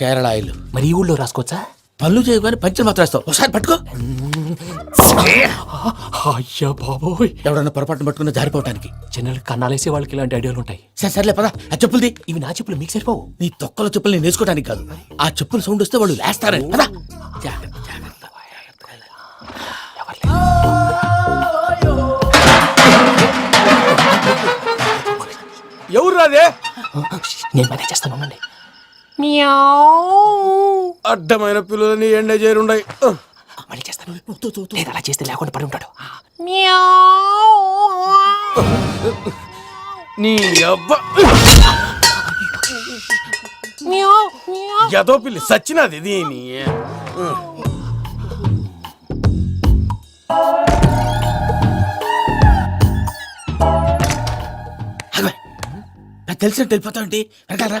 Kerala oil. మరి ఈ ఊళ్ళో రాసుకోవచ్చా? పళ్ళు చేయగానే పంచర్ మాత్రం వేస్తావు. ఒకసారి పట్టుకో. అయ్యా బాబోయ్. ఎవడన్నా పొరపాటున పట్టుకున్న జారిపోవటానికి. జనరల్ కన్నాలేసే వాళ్ళకి ఇలాంటి ఐడియాలు ఉంటాయి. సరే సర్లే పదా. ఆ చెప్పులది. ఇవి నా చెప్పులు మీకు సరిపోవు. నీ తొక్కల చెప్పులు నేను వేసుకోవడానికి కాదు. ఆ చెప్పుల సౌండ్ వస్తే వాళ్ళు లేస్తారని. పదా. ఎవరు రాదే? నేను మేనేజ్ చేస్తాను ఉండండి. అడ్డమైన పిల్లలని ఎండ చేరుండయి. మళ్ళీ చేస్తాను. లేదు అలా చేస్తే లేకుండా పడి ఉంటాడు. నీ అబ్బ ఎదో పిల్లి సచ్చినది దీని. నాకు తెలిసినట్టు వెళ్ళిపోతావేంటి వెనకాలరా.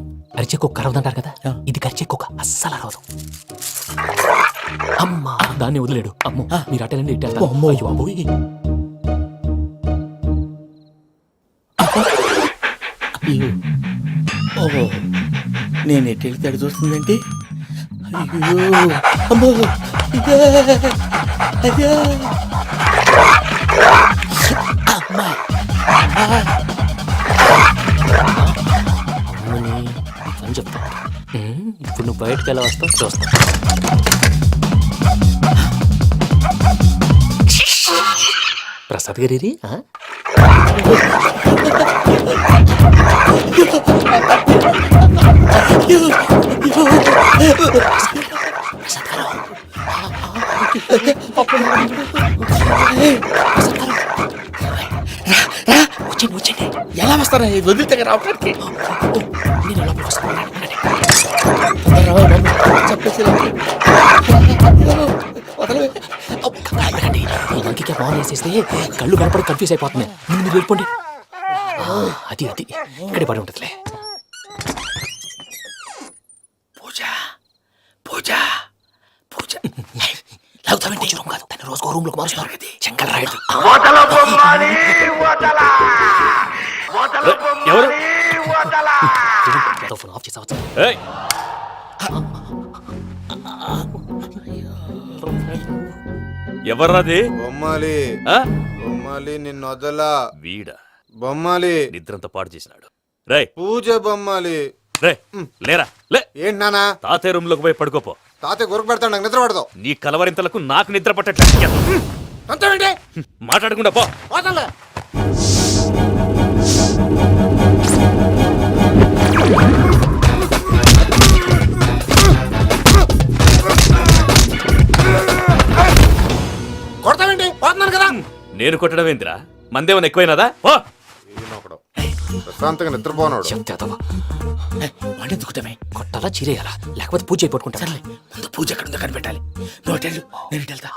అరిచే కుక్క అరవదంటారు కదా? ఇది కరిచే కుక్క అస్సలు అరవదు అమ్మా దాన్ని వదిలేడు. అమ్మో మీరు అటెండి ఇటు వెళ్తారు. అమ్మో. అయ్యో బాబోయ్. అయ్యో. ఓహో. నేను ఎటు వెళ్తే అటు చూస్తుందంటే? అయ్యో. అమ్మో. అయ్యో. అమ్మా ఇప్పుడు నువ్వు బయటకు ఎలా వస్తావు చూస్తా. ప్రసాద్ గారి ఎలా వస్తారా వదిలితే రావడానికి నేను లోపలికి వస్తాను. చెప్పేసి వదలవే ఎందుకంటే ఆన్ చేసేస్తే కళ్ళు కనపడి కన్ఫ్యూజ్ అయిపోతున్నాయి ముందు మీరు వెళ్ళిపోండి అది అది ఇక్కడే పడి ఉంటుందిలే పూజ పూజ పూజ లాగుతామంటే రూమ్ కాదు రోజుకో ఎవరు ఫోన్ ఆఫ్ చేసావచ్చు ఏయ్! ఎవర్రాది బొమ్మాలి. ఆ? బొమ్మాలి నిన్ను వదలా వీడా. బొమ్మాలి. నిద్రంతా పాడు చేసినాడు రేయ్! పూజ బొమ్మాలి. రే లేరా? లే! ఏంటి నానా తాతయ్య రూమ్లోకి పోయి పడుకోపో. తాతయ్య గురకు పెడతాడు నాకు నిద్ర పడతావు నీ కలవరింతలకు నాకు నిద్ర పట్టట్లేదు. అంతేంటి మాట్లాడకుండా పో. పోతాలే నేను కొట్టడం ఏందిరా? మందేమన్నా ఎక్కువైనదా? ఓ! ఈయనొకడు. ప్రశాంతంగా నిద్రపోనాడు. చెప్తే అదవా వాడిని దుక్కుతామే కొట్టాలా చీరేయాలా? లేకపోతే పూజ అయిపోట్టుకుంటా సర్లే ముందు పూజ ఎక్కడ ఉందో కనిపెట్టాలి. నువ్వు అటు వెళ్ళు, నేను ఇటు వెళ్తా.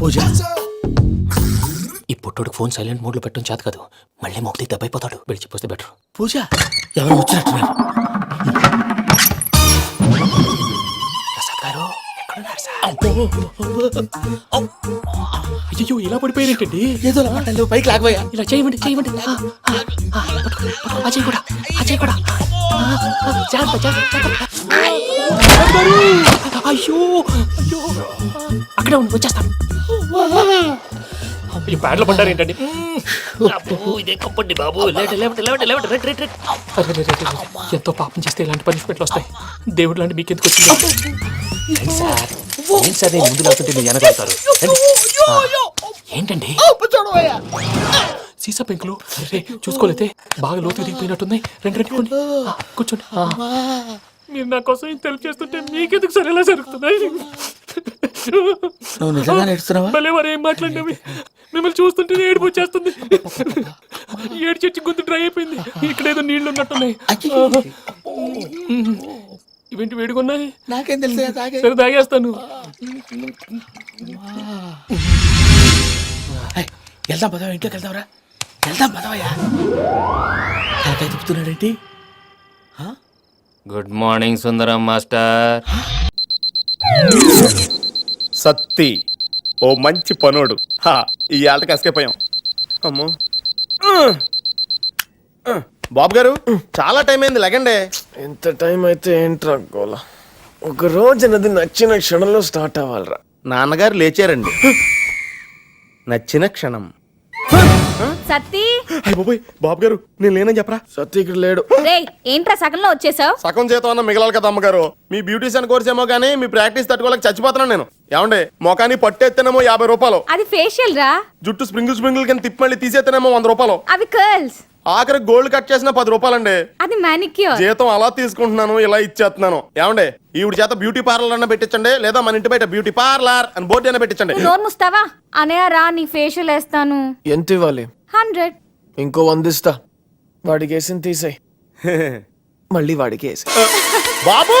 పూజ. ఈ పుట్టోడికి ఫోన్ సైలెంట్ మోడ్లో పెట్టడం చేత కాదు. మళ్ళీ మొక్కి దెబ్బైపోతాడు విడిచిపోతే బెటర్. పూజ? ఎవరు వచ్చినట్టున్నారు? అయ్యో ఇలా పడిపోయినట్టండి ఏదో మాటలు పైకి లాగబోయా? ఇలా చేయమండి చేయమండి. చేయి కూడా ఆ చేయి కూడా జాగ్రత్త జాగ్రత్త. అయ్యో అయ్యో. అక్కడే ఉండి వచ్చేస్తాను. ఈ బ్యాడ్లో పడ్డారు ఏంటండి ఇదే కప్పండి బాబు. లేవండి లేవండి లేవండి లేవండి. రండి రండి రండి. అరే, రే, రే, రే, రే. ఎంతో పాపం చేస్తే ఇలాంటి పనిష్మెంట్లు వస్తాయి. దేవుడు లాంటి మీకు ఎందుకు వచ్చింది? రండి సార్ ముందు లేకుంటే మీరు వెనకాడతారు ఏంటండి? సీసా పెంకులు రే చూసుకోలేతే బాగా లోతు దిగిపోయినట్టున్నాయి రెండు రెండు కూర్చోండి. మీరు నా కోసం ఇంత హెల్ప్ చేస్తుంటే మీకెందుకు సరే ఎలా జరుగుతున్నాయి? నువ్వు నిజంగా నేర్చుతున్నావా? భలే మరి ఏం మాట్లాడినవి. మిమ్మల్ని చూస్తుంటే ఏడుపు వచ్చేస్తుంది. ఏడు చెట్టు గొంతు డ్రై అయిపోయింది. ఇక్కడ ఏదో నీళ్ళు ఉన్నట్టున్నాయి. ఇవేంటి వేడుకున్నాయి నాకేం తెలుసు తాగే. సరే తాగేస్తాను. వెళ్దాం పదవా ఇంట్లోకి వెళ్దాంరా. వెళ్దాం పదవయ్యా. తలకాయ తిప్పుతున్నాడేంటి good morning Sundaram master. Satti ఓ మంచి పనోడు. హా ఈ ఆటకి ఎస్కేపోయాం అమ్మో. బాబు గారు చాలా టైం అయింది లెగండే. ఎంత టైం అయితే ఏంట్రా గోల? ఒక రోజు నది నచ్చిన క్షణంలో స్టార్ట్ అవ్వాలిరా. నాన్నగారు లేచారండి. నచ్చిన క్షణం. సత్తి అయ్య బాబోయ్ బాబు గారు నేను లేనని చెప్పరా? సత్య ఇక్కడ లేడు. రే ఏంట్రా సగంలో వచ్చేసావు? సగం జీతం అన్న మిగలాలి కదా అమ్మగారు. మీ బ్యూటీషియన్ కోర్స్ ఏమో కానీ మీ ప్రాక్టీస్ తట్టుకోలేక చచ్చిపోతున్నాను నేను. ఏమండే మొఖాన్ని పట్టేస్తేనేమో యాభై రూపాయలు. అది ఫేషియల్ రా. జుట్టు స్ప్రింగిల్ స్ప్రింగిల్ కింద తిప్పి తీసేస్తేనేమో వంద రూపాయలు. అవి కర్ల్స్ ఆఖరి గోల్డ్ కట్ చేసిన పది రూపాయలండి. అది మానిక్యూర్ జీతం అలా తీసుకుంటున్నాను ఇలా ఇచ్చేస్తున్నాను. ఏమండే ఈవిడ చేత బ్యూటీ పార్లర్ అన్న పెట్టించండి లేదా మన ఇంటి బయట బ్యూటీ పార్లర్ అని బోర్డు అయినా పెట్టించండి. నోరు ముస్తావా? అనయా రా నీ ఫేషియల్ వేస్తాను. ఎంత ఇవ్వాలి? హండ్రెడ్ ఇంకో వందిస్తా వాడికి వేసింది తీసేయ్. మళ్ళీ వాడికి వేసి బాబు!